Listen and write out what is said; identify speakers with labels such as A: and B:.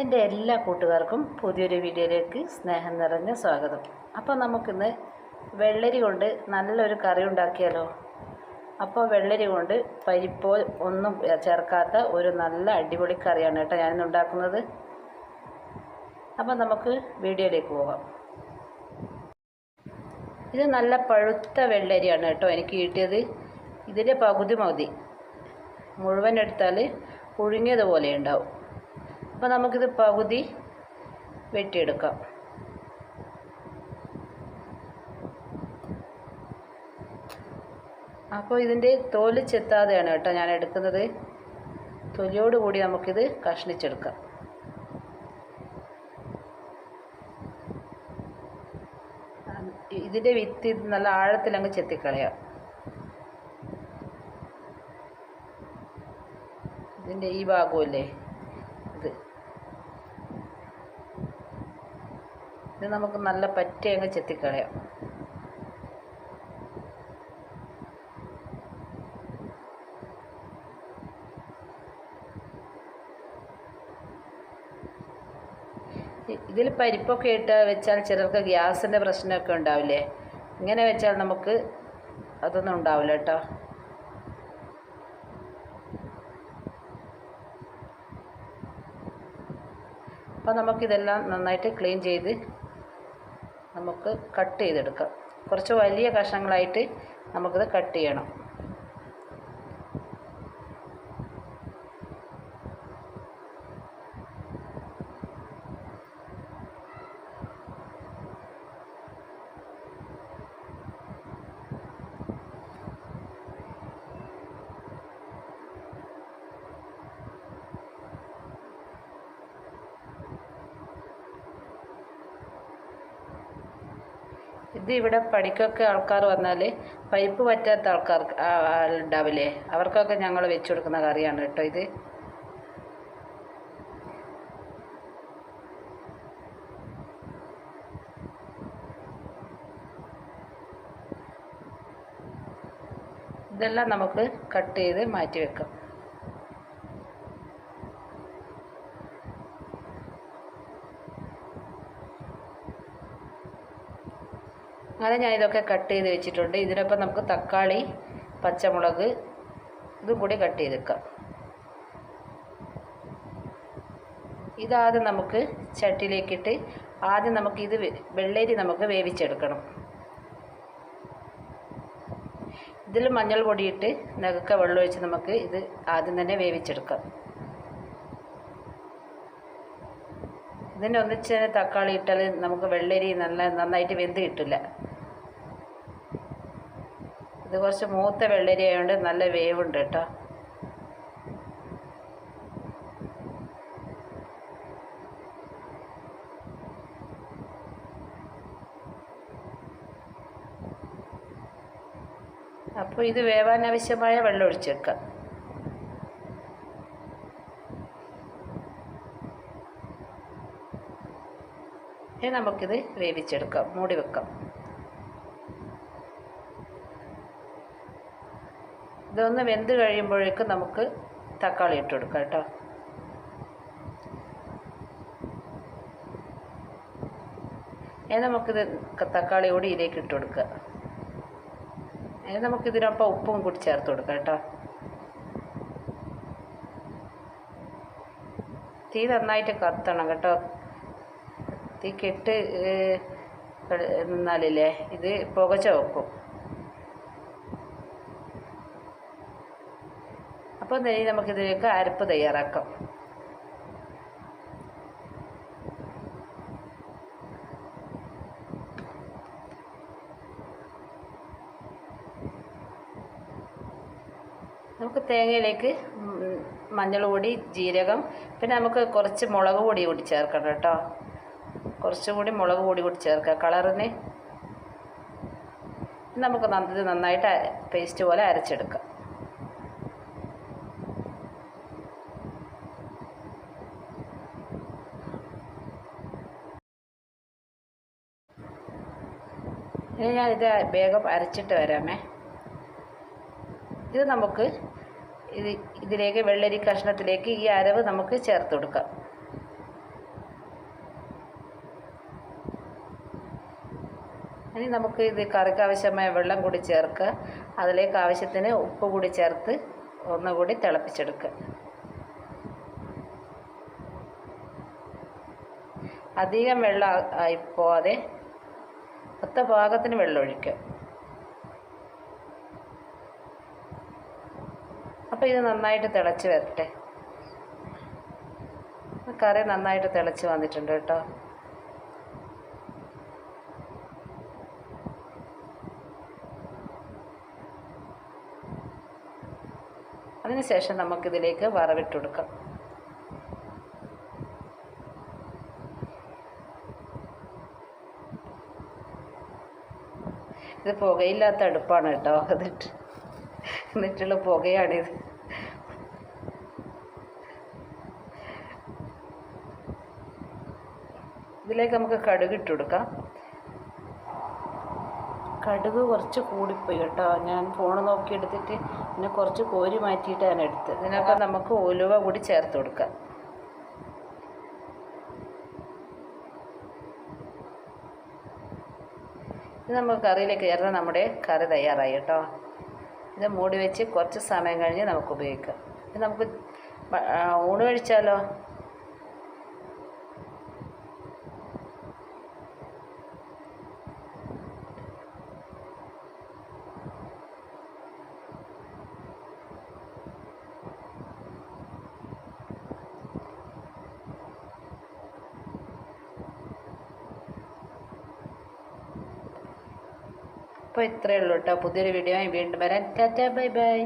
A: എന്റെ എല്ലാ കൂട്ടുകാർക്കും പുതിയൊരു വീഡിയോയിലേക്ക് സ്നേഹം നിറഞ്ഞ സ്വാഗതം. അപ്പോൾ നമുക്കിന്ന് വെള്ളരി കൊണ്ട് നല്ലൊരു കറി ഉണ്ടാക്കിയാലോ? അപ്പോൾ വെള്ളരി കൊണ്ട് പരിപ്പോ ഒന്നും ചേർക്കാത്ത ഒരു നല്ല അടിപൊളി കറിയാണ് കേട്ടോ ഞാനിന്ന് ഉണ്ടാക്കുന്നത്. അപ്പോൾ നമുക്ക് വീഡിയോയിലേക്ക് പോകാം. ഇത് നല്ല പഴുത്ത വെള്ളരിയാണ് കേട്ടോ എനിക്ക് കിട്ടിയത്. ഇതിന്റെ പകുതി മതി. മുഴുവൻ എടുത്താൽ പുഴുങ്ങിയതുപോലെ ഉണ്ടാവും. അപ്പോൾ നമുക്കിത് പകുതി വെട്ടിയെടുക്കാം. അപ്പോൾ ഇതിന്റെ തോൽ ചെത്താതെയാണ് കേട്ടോ ഞാൻ എടുക്കുന്നത്. തൊലിയോട് കൂടി നമുക്കിത് കഷ്ണിച്ചെടുക്കാം. ഇതിന്റെ വിത്ത് നല്ല നല്ല ആഴത്തിലങ്ങ് ചെത്തിക്കളയാം. ഇതിന്റെ ഈ ഭാഗമില്ലേ ഇത് നമുക്ക് നല്ല പറ്റി അങ്ങ് ചെത്തിക്കളയാം. ഇതിൽ പരിപ്പൊക്കെ ഇട്ട് വെച്ചാൽ ചിലർക്ക് ഗ്യാസിന്റെ പ്രശ്നമൊക്കെ ഉണ്ടാവില്ലേ? ഇങ്ങനെ വെച്ചാൽ നമുക്ക് അതൊന്നും ഉണ്ടാവില്ല കേട്ടോ. അപ്പോൾ നമുക്കിതെല്ലാം നന്നായിട്ട് ക്ലീൻ ചെയ്ത് നമുക്ക് കട്ട് ചെയ്തെടുക്കാം. കുറച്ച് വലിയ കഷ്ണങ്ങളായിട്ട് നമുക്കിത് കട്ട് ചെയ്യണം. ഇത് ഇവിടെ പണിക്കൊക്കെ ആൾക്കാർ വന്നാൽ പൈപ്പ് പറ്റാത്ത ആൾക്കാർ ഉണ്ടാവില്ലേ? അവർക്കൊക്കെ ഞങ്ങൾ വെച്ച് കൊടുക്കുന്ന കറിയാണ് കേട്ടോ ഇത്. ഇതെല്ലാം നമുക്ക് കട്ട് ചെയ്ത് മാറ്റി വെക്കാം. അങ്ങനെ ഞാനിതൊക്കെ കട്ട് ചെയ്ത് വെച്ചിട്ടുണ്ട്. ഇതിനൊപ്പം നമുക്ക് തക്കാളി പച്ചമുളക് ഇതും കൂടി കട്ട് ചെയ്തെക്കാം ഇതാദ്യം നമുക്ക് ചട്ടിയിലേക്കിട്ട് ആദ്യം നമുക്ക് ഇത് വെള്ളരി നമുക്ക് വേവിച്ചെടുക്കണം. ഇതിൽ മഞ്ഞൾ പൊടിയിട്ട് നഗക്ക വെള്ളം ഒഴിച്ച് നമുക്ക് ഇത് ആദ്യം തന്നെ വേവിച്ചെടുക്കാം. ഇതിന്റെ ഒന്നിച്ച് തന്നെ തക്കാളി ഇട്ടാൽ നമുക്ക് വെള്ളരി നല്ല നന്നായിട്ട് വെന്ത് കിട്ടില്ല. കുറച്ച് മൂത്ത വെള്ളരി ആയതുകൊണ്ട് നല്ല വേവുണ്ട് കേട്ടോ. അപ്പോൾ ഇത് വേവാൻ ആവശ്യമായ വെള്ളം ഒഴിച്ചേക്കാം നമുക്കിത് വേവിച്ചെടുക്കാം മൂടി വെക്കാം. ഇതൊന്ന് വെന്ത് കഴിയുമ്പോഴേക്ക് നമുക്ക് തക്കാളി ഇട്ട് കൊടുക്കാം കേട്ടോ. ഇനി നമുക്കിത് തക്കാളി കൂടി ഇതിലേക്ക് ഇട്ട് കൊടുക്കുക. ഇനി നമുക്കിതിനൊപ്പം ഉപ്പും കൂടി ചേർത്ത് കൊടുക്കാം കേട്ടോ. തീ നന്നായിട്ട് കത്തണം കേട്ടോ. തീ കെട്ട് നിന്നാലില്ലേ ഇത് പുകച്ച വെക്കും. അപ്പോൾ ഇനി നമുക്കിതിലേക്ക് അരപ്പ് തയ്യാറാക്കാം. നമുക്ക് തേങ്ങയിലേക്ക് മഞ്ഞൾ പൊടി ജീരകം പിന്നെ നമുക്ക് കുറച്ച് മുളക് പൊടി കൂടി ചേർക്കണം കേട്ടോ. കുറച്ചുകൂടി മുളക് പൊടി കൂടി ചേർക്കുക. കളറിന് നമുക്ക് നന്നായിട്ട് പേസ്റ്റ് പോലെ അരച്ചെടുക്കാം. ഇനി ഞാൻ ഇത് വേഗം അരച്ചിട്ട് വരാമേ. ഇത് നമുക്ക് ഇത് ഇതിലേക്ക് വെള്ളരി കഷ്ണത്തിലേക്ക് ഈ അരവ് നമുക്ക് ചേർത്ത് കൊടുക്കാം. ഇനി നമുക്ക് ഇത് കറിക്ക് ആവശ്യമായ വെള്ളം കൂടി ചേർക്കുക. അതിലേക്ക് ആവശ്യത്തിന് ഉപ്പ് കൂടി ചേർത്ത് ഒന്നുകൂടി തിളപ്പിച്ചെടുക്കുക. അധികം വെള്ളം ആയി പോവാതെ ഒത്ത ഭാഗത്തിന് വെള്ളം ഒഴിക്കുക അപ്പോൾ ഇത് നന്നായിട്ട് തിളച്ച് വരട്ടെ. കറി നന്നായിട്ട് തിളച്ച് വന്നിട്ടുണ്ട് കേട്ടോ. അതിനുശേഷം നമുക്കിതിലേക്ക് വറവിട്ട് കൊടുക്കാം. ഇത് പുകയില്ലാത്ത അടുപ്പാണ് കേട്ടോ. എന്നിട്ട് എന്നിട്ടുള്ള പുകയാണിത്. ഇതിലേക്ക് നമുക്ക് കടുക് ഇട്ട് കൊടുക്കാം. കടുക് കുറച്ച് കൂടിപ്പോയി കേട്ടോ. ഞാൻ ഫോൺ നോക്കി എടുത്തിട്ട് പിന്നെ കുറച്ച് കോരി മാറ്റിയിട്ടാണ് എടുത്തത് ഇതിനൊക്കെ നമുക്ക് ഉലുവ കൂടി ചേർത്ത് കൊടുക്കാം. ഇത് നമ്മൾ കറിയിലേക്ക് ചേർന്ന് നമ്മുടെ കറി തയ്യാറായി കേട്ടോ. ഇത് മൂടി വെച്ച് കുറച്ച് സമയം കഴിഞ്ഞ് നമുക്ക് ഉപയോഗിക്കാം. ഇത് നമുക്ക് ഊണ് കഴിച്ചാലോ? അപ്പോൾ ഇത്രയേ ഉള്ളൂ കേട്ടോ. പുതിയൊരു വീഡിയോ വീണ്ടും വരാൻ ടാറ്റാ ബൈ ബൈ.